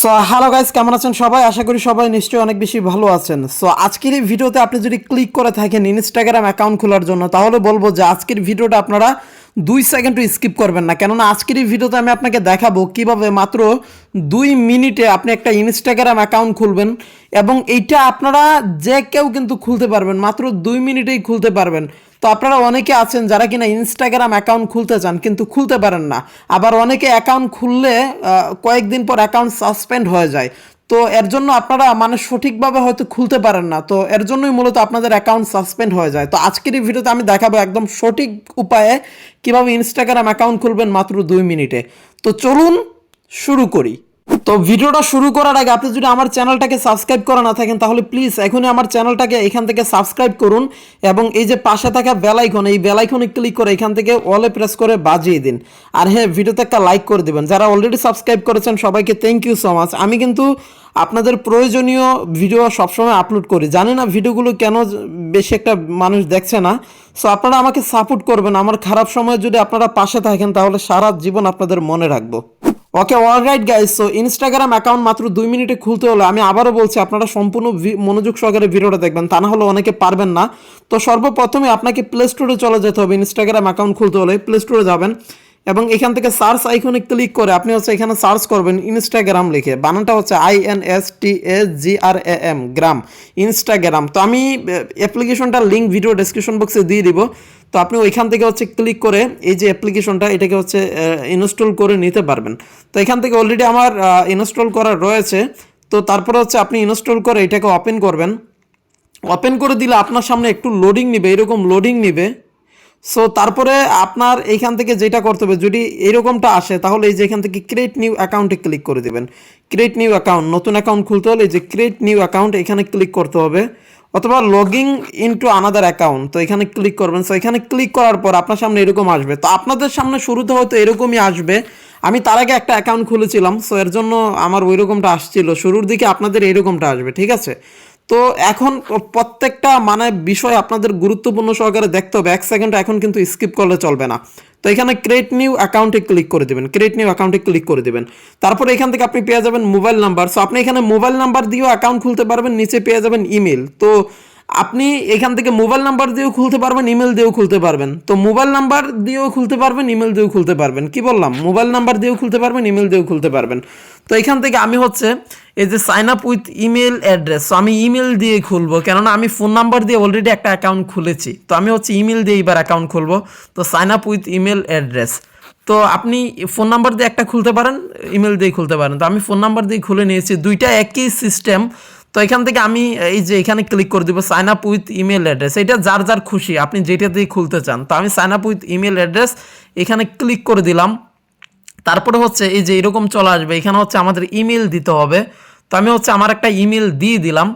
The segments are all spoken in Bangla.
সো হ্যালো গাইস কেমন আছেন সবাই? আশা করি সবাই নিশ্চয়ই অনেক বেশি ভালো আছেন। সো আজকের এই ভিডিওতে আপনি যদি ক্লিক করে থাকেন ইনস্টাগ্রাম অ্যাকাউন্ট খোলার জন্য, তাহলে বলব যে আজকের ভিডিওটা আপনারা দুই সেকেন্ডও স্কিপ করবেন না। কেননা আজকের এই ভিডিওতে আমি আপনাকে দেখাবো কীভাবে মাত্র দুই মিনিটে আপনি একটা ইনস্টাগ্রাম অ্যাকাউন্ট খুলবেন এবং এইটা আপনারা যে কেউ কিন্তু খুলতে পারবেন, মাত্র দুই মিনিটেই খুলতে পারবেন। তো আপনারা অনেকে আছেন যারা কিনা ইনস্টাগ্রাম অ্যাকাউন্ট খুলতে চান, কিন্তু খুলতে পারেন না। আবার অনেকে অ্যাকাউন্ট খুললে কয়েকদিন পর অ্যাকাউন্ট সাসপেন্ড হয়ে যায়। তো এর জন্য আপনারা মানে সঠিকভাবে হয়তো খুলতে পারেন না। তো এর জন্যই মূলত আপনাদের অ্যাকাউন্ট সাসপেন্ড হয়ে যায়। তো আজকের এই ভিডিওতে আমি দেখাবো একদম সঠিক উপায়ে কীভাবে ইনস্টাগ্রাম অ্যাকাউন্ট খুলবেন মাত্র দুই মিনিটে। তো চলুন শুরু করি। তো ভিডিওটা শুরু করার আগে আপনি যদি আমার চ্যানেলটাকে সাবস্ক্রাইব করা না থাকেন, তাহলে প্লিজ এখনই আমার চ্যানেলটাকে এখান থেকে সাবস্ক্রাইব করুন এবং এই যে পাশে থাকা বেলাইকন এই বেলাইকনে ক্লিক করে এখান থেকে অলে প্রেস করে বাজিয়ে দিন। আর হ্যাঁ ভিডিওতে একটা লাইক করে দেবেন। যারা অলরেডি সাবস্ক্রাইব করেছেন, সবাইকে থ্যাংক ইউ সো মাচ আমি কিন্তু আপনাদের প্রয়োজনীয় ভিডিও সবসময় আপলোড করি। জানি না ভিডিওগুলো কেন বেশি একটা মানুষ দেখছে না। সো আপনারা আমাকে সাপোর্ট করবেন। আমার খারাপ সময় যদি আপনারা পাশে থাকেন, তাহলে সারা জীবন আপনাদের মনে রাখব। Okay all alright guys so Instagram account মাত্র দুই মিনিটে খুলতে হলে। আমি আবারও বলছি, আপনারা সম্পূর্ণ মনোযোগ সহকারে ভিডিওটা দেখবেন। তা না হলে অনেকে পারবেন না। তো সর্বপ্রথমে আপনাকে প্লে স্টোরে চলে যেতে হবে। ইনস্টাগ্রাম অ্যাকাউন্ট খুলতে হলে প্লে স্টোরে যাবেন এবং এখান থেকে সার্চ আইকনে ক্লিক করে আপনি হচ্ছে এখানে সার্চ করবেন ইনস্টাগ্রাম লিখে। বানানটা হচ্ছে I N S T S G R A M gram. Instagram তো আমি অ্যাপ্লিকেশনটার লিঙ্ক ভিডিও ডেসক্রিপশন বক্সে দিয়ে দিব। তো আপনি ওইখান থেকে হচ্ছে ক্লিক করে এই যে অ্যাপ্লিকেশনটা এটাকে হচ্ছে ইনস্টল করে নিতে পারবেন। তো এখান থেকে অলরেডি আমার ইনস্টল করা রয়েছে। তো তারপরে হচ্ছে আপনি ইনস্টল করে এটাকে ওপেন করবেন। ওপেন করে দিলে আপনার সামনে একটু লোডিং নিবে, এরকম লোডিং নিবে। সো তারপরে আপনার এইখান থেকে যেটা করতে হবে, যদি এরকমটা আসে, তাহলে এই যে এখান থেকে ক্রিয়েট নিউ অ্যাকাউন্টে ক্লিক করে দেবেন। ক্রিয়েট নিউ অ্যাকাউন্ট নতুন অ্যাকাউন্ট খুলতে হলে এই যে ক্রিয়েট নিউ অ্যাকাউন্ট এখানে ক্লিক করতে হবে। অথবা লগিং ইনটু আনাদার অ্যাকাউন্ট তো এখানে ক্লিক করবেন। সো এখানে ক্লিক করার পর আপনার সামনে এরকম আসবে। তো আপনাদের সামনে শুরুতে হয়তো এরকমই আসবে। আমি তার আগে একটা অ্যাকাউন্ট খুলেছিলাম। সো এর জন্য আমার ওই রকমটা আসছিল। শুরুর দিকে আপনাদের এরকমটা আসবে, ঠিক আছে? তো এখন প্রত্যেকটা মানে বিষয় আপনাদের গুরুত্বপূর্ণ সহকারে দেখতে হবে। এক সেকেন্ড এখন কিন্তু স্কিপ করলে চলবে না। তো এখানে ক্রিয়েট নিউ অ্যাকাউন্টে ক্লিক করে দেবেন ক্রিয়েট নিউ অ্যাকাউন্টে ক্লিক করে দেবেন। তারপরে এখান থেকে আপনি পেয়ে যাবেন মোবাইল নাম্বার সো আপনি এখানে মোবাইল নাম্বার দিয়েও অ্যাকাউন্ট খুলতে পারবেন, নিচে পেয়ে যাবেন ইমেল তো আপনি এখান থেকে মোবাইল নাম্বার দিয়েও খুলতে পারবেন, ইমেল দিয়েও খুলতে পারবেন। তো মোবাইল নাম্বার দিয়েও খুলতে পারবেন, ইমেল দিয়েও খুলতে পারবেন। কি বললাম? মোবাইল নাম্বার দিয়েও খুলতে পারবেন, ইমেল দিয়েও খুলতে পারবেন। তো এখান থেকে আমি হচ্ছে এই যে sign up with email address তো আমি ইমেল দিয়ে খুলবো। কেননা আমি ফোন নাম্বার দিয়ে অলরেডি একটা অ্যাকাউন্ট খুলেছি। তো আমি হচ্ছে ইমেল দিয়ে এবার অ্যাকাউন্ট খুলবো। তো sign up with email address তো আপনি ফোন নাম্বার দিয়ে একটা খুলতে পারেন ইমেল দিয়ে খুলতে পারেন। তো আমি ফোন নাম্বার দিয়ে খুলে নিয়েছি। দুইটা একই সিস্টেম তো এখান থেকে আমি, এই যে এখানে ক্লিক করে দিব sign up with email address এটা যার যার খুশি, আপনি যেটা দিয়ে খুলতে চান। তো আমি sign up with email address এখানে ক্লিক করে দিলাম। তারপরে হচ্ছে এই যে এরকম চলে আসবে, এখানে হচ্ছে আমাদের ইমেল দিতে হবে। তো আমি হচ্ছে আমার একটা ইমেল দিয়ে দিলাম,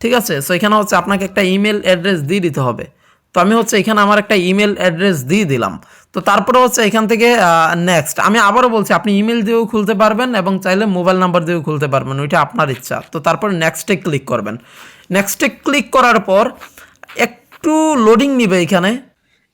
ঠিক আছে? সো এখানে হচ্ছে আপনাকে একটা ইমেল অ্যাড্রেস দিয়ে দিতে হবে। তো আমি হচ্ছে এখানে আমার একটা ইমেল অ্যাড্রেস দিয়ে দিলাম। তো তারপরে হচ্ছে এখান থেকে নেক্সট আমি আবারও বলছি, আপনি ইমেল দিয়েও খুলতে পারবেন এবং চাইলে মোবাইল নাম্বার দিয়েও খুলতে পারবেন, ওইটা আপনার ইচ্ছা। তো তারপর নেক্সটে ক্লিক করবেন। নেক্সটে ক্লিক করার পর একটু লোডিং নিবে এখানে।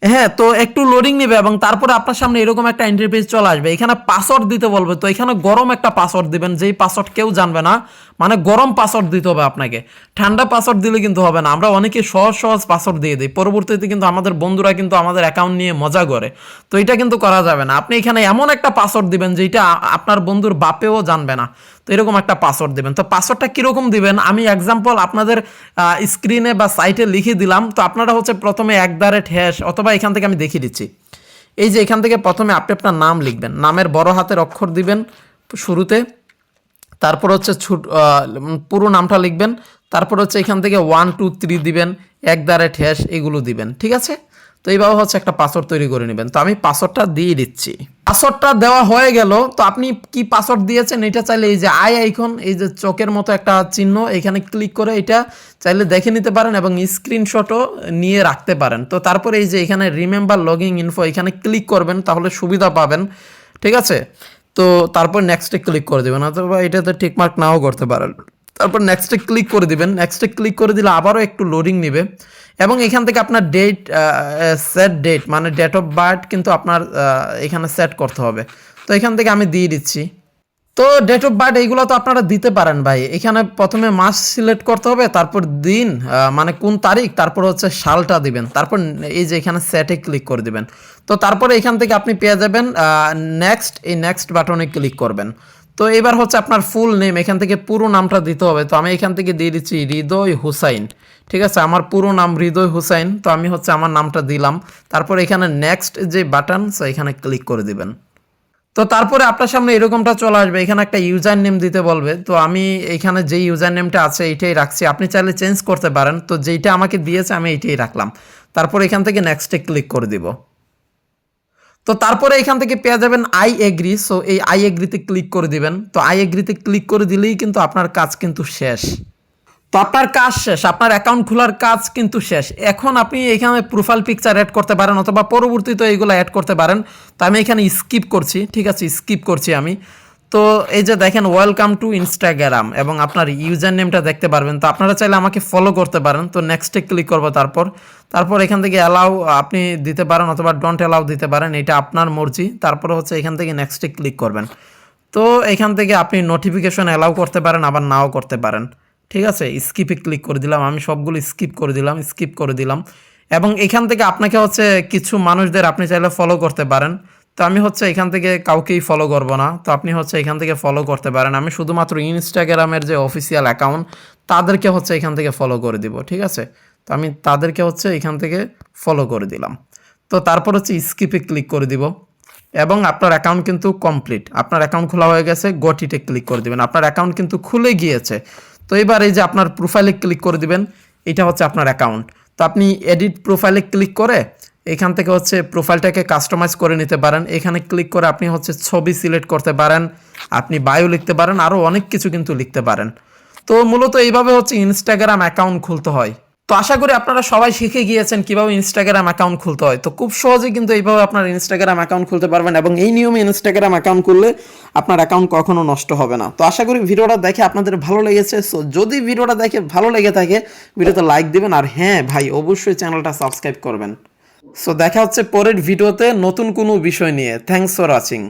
হ্যাঁ তো একটু লোডিং নেবে এবং তারপরে আপনার সামনে এরকম একটা ইন্টারফেস চলে আসবে। এখানে পাসওয়ার্ড দিতে বলবে। তো এখানে গরম একটা পাসওয়ার্ড দিবেন, যেই পাসওয়ার্ড কেউ জানবে না। মানে গরম পাসওয়ার্ড দিতে হবে আপনাকে। ঠান্ডা পাসওয়ার্ড দিলে কিন্তু হবে না। আমরা অনেকে সহজ সহজ পাসওয়ার্ড দিয়ে দিই। পরবর্তীতে কিন্তু আমাদের বন্ধুরা কিন্তু আমাদের অ্যাকাউন্ট নিয়ে মজা করে। তো এটা কিন্তু করা যাবে না। আপনি এখানে এমন একটা পাসওয়ার্ড দিবেন যেটা আপনার বন্ধুর বাপেও জানবে না। তো এরকম একটা পাসওয়ার্ড দিবেন। তো পাসওয়ার্ডটা কীরকম দিবেন? আমি এক্সাম্পল আপনাদের স্ক্রিনে বা সাইটে লিখে দিলাম। তো আপনারা হচ্ছে প্রথমে এক দ্বারে ঠেস অথবা এখান থেকে আমি দেখিয়ে দিচ্ছি। এই যে এখান থেকে প্রথমে আপনি আপনার নাম লিখবেন। নামের বড় হাতের অক্ষর দিবেন শুরুতে। তারপর হচ্ছে ছুট পুরো নামটা লিখবেন। তারপর হচ্ছে এখান থেকে ওয়ান টু থ্রি দিবেন। এক দ্বারে ঠেস, এগুলো দিবেন। ঠিক আছে? তো এইভাবে হচ্ছে একটা পাসওয়ার্ড তৈরি করে নেবেন। তো আমি পাসওয়ার্ডটা দিয়ে দিচ্ছি। পাসওয়ার্ডটা দেওয়া হয়ে গেল, তো আপনি কি পাসওয়ার্ড দিয়েছেন? এটা চাইলে এই যে আই আইকন, এই যে চোখের মতো একটা চিহ্ন, এখানে ক্লিক করে এটা চাইলে দেখে নিতে পারেন এবং স্ক্রিনশটও নিয়ে রাখতে পারেন। তো তারপরে এই যে এখানে রিমেম্বার লগিং ইনফো, এখানে ক্লিক করবেন, তাহলে সুবিধা পাবেন। ঠিক আছে? তো তারপর নেক্সটে ক্লিক করে দেবেন, অথবা এটাতে টিকমার্ক নাও করতে পারেন। তারপর নেক্সটে ক্লিক করে দিবেন, নেক্সটে ক্লিক করে দিলে আবারও একটু লোডিং নেবে। এবং এখান থেকে আপনার ডেট সেট ডেট মানে ডেট অফ বার্থ কিন্তু আপনার এখানে সেট করতে হবে। তো এখান থেকে আমি দিয়ে দিচ্ছি। তো ডেট অফ বার্থ এইগুলো তো আপনারা দিতে পারেন ভাই। এখানে প্রথমে মাস সিলেক্ট করতে হবে, তারপর দিন মানে কোন তারিখ, তারপর হচ্ছে সালটা দিবেন। তারপর এই যে এখানে সেটে ক্লিক করে দিবেন। তো তারপরে এখান থেকে আপনি পেয়ে যাবেন নেক্সট এই নেক্সট বাটনে ক্লিক করবেন। তো এবার হচ্ছে আপনার ফুল নেম এখান থেকে পুরো নামটা দিতে হবে। তো আমি এখান থেকে দিয়ে দিচ্ছি হৃদয় হুসাইন। ঠিক আছে? আমার পুরো নাম হৃদয় হুসাইন। তো আমি হচ্ছে আমার নামটা দিলাম। তারপর এখানে নেক্সট যে বাটন সো এখানে ক্লিক করে দিবেন। তো তারপরে আপনার সামনে এরকমটা চলে আসবে। এখানে একটা ইউজার নেম দিতে বলবে। তো আমি এখানে যে ইউজার নেমটা আছে এইটাই রাখছি। আপনি চাইলে চেঞ্জ করতে পারেন। তো যেইটা আমাকে দিয়েছে, আমি এইটাই রাখলাম। তারপর এখান থেকে নেক্সটে ক্লিক করে দিব। তো তারপরে এখান থেকে পেয়ে যাবেন আই এগ্রি সো এই আই এগ্রিতে ক্লিক করে দিবেন। তো আই এগ্রিতে ক্লিক করে দিলেই কিন্তু আপনার কাজ কিন্তু শেষ। তো আপনার কাজ শেষ, আপনার অ্যাকাউন্ট খোলার কাজ কিন্তু শেষ। এখন আপনি এখানে প্রোফাইল পিকচার অ্যাড করতে পারেন, অথবা পরবর্তীতে এইগুলো অ্যাড করতে পারেন। তো আমি এখানে স্কিপ করছি, ঠিক আছে স্কিপ করছি আমি। তো এই যে দেখেন ওয়েলকাম টু ইনস্টাগ্রাম এবং আপনার ইউজার নেমটা দেখতে পারবেন। তো আপনারা চাইলে আমাকে ফলো করতে পারেন। তো নেক্সটে ক্লিক করব তারপর। তারপর এখান থেকে অ্যালাউ আপনি দিতে পারেন অথবা ডোন্ট অ্যালাউ দিতে পারেন, এটা আপনার মর্জি। তারপরে হচ্ছে এখান থেকে নেক্সটে ক্লিক করবেন। তো এখান থেকে আপনি নোটিফিকেশন অ্যালাউ করতে পারেন, আবার নাও করতে পারেন। ঠিক আছে? স্কিপে ক্লিক করে দিলাম। আমি সবগুলো স্কিপ করে দিলাম স্কিপ করে দিলাম। এবং এখান থেকে আপনাকে হচ্ছে কিছু মানুষদের আপনি চাইলে ফলো করতে পারেন। তো আমি হচ্ছে এখান থেকে কাউকেই ফলো করব না। তো আপনি হচ্ছে এখান থেকে ফলো করতে পারেন। আমি শুধুমাত্র ইনস্টাগ্রামের যে অফিসিয়াল অ্যাকাউন্ট তাদেরকে হচ্ছে এখান থেকে ফলো করে দিব, ঠিক আছে? তো আমি তাদেরকে হচ্ছে এখান থেকে ফলো করে দিলাম। তো তারপর হচ্ছে স্কিপে ক্লিক করে দিব। এবং আপনার অ্যাকাউন্ট কিন্তু কমপ্লিট আপনার অ্যাকাউন্ট খোলা হয়ে গেছে গটিতে ক্লিক করে দিবেন। আপনার অ্যাকাউন্ট কিন্তু খুলে গিয়েছে। তো এবার এই যে আপনার প্রোফাইলে ক্লিক করে দিবেন, এটা হচ্ছে আপনার অ্যাকাউন্ট তো আপনি এডিট প্রোফাইলে ক্লিক করে এখান থেকে হচ্ছে প্রোফাইলটাকে কাস্টমাইজ করে নিতে পারেন। এখানে ক্লিক করে আপনি হচ্ছে ছবি সিলেক্ট করতে পারেন, আপনি বায়ো লিখতে পারেন আরও অনেক কিছু কিন্তু লিখতে পারেন। তো মূলত এইভাবে হচ্ছে ইনস্টাগ্রাম অ্যাকাউন্ট খুলতে হয়। তো আশা করি আপনারা সবাই শিখে গিয়েছেন কীভাবে ইনস্টাগ্রাম অ্যাকাউন্ট খুলতে হয়। তো খুব সহজে কিন্তু এইভাবে আপনার ইনস্টাগ্রাম অ্যাকাউন্ট খুলতে পারবেন এবং এই নিয়মে ইনস্টাগ্রাম অ্যাকাউন্ট খুললে আপনার অ্যাকাউন্ট কখনো নষ্ট হবে না। তো আশা করি ভিডিওটা দেখে আপনাদের ভালো লেগেছে। সো যদি ভিডিওটা দেখে ভালো লেগে থাকে, ভিডিওতে লাইক দিবেন। আর হ্যাঁ ভাই, অবশ্যই চ্যানেলটা সাবস্ক্রাইব করবেন। সো দেখা হচ্ছে পরের ভিডিওতে নতুন কোনো বিষয় নিয়ে। Thanks for watching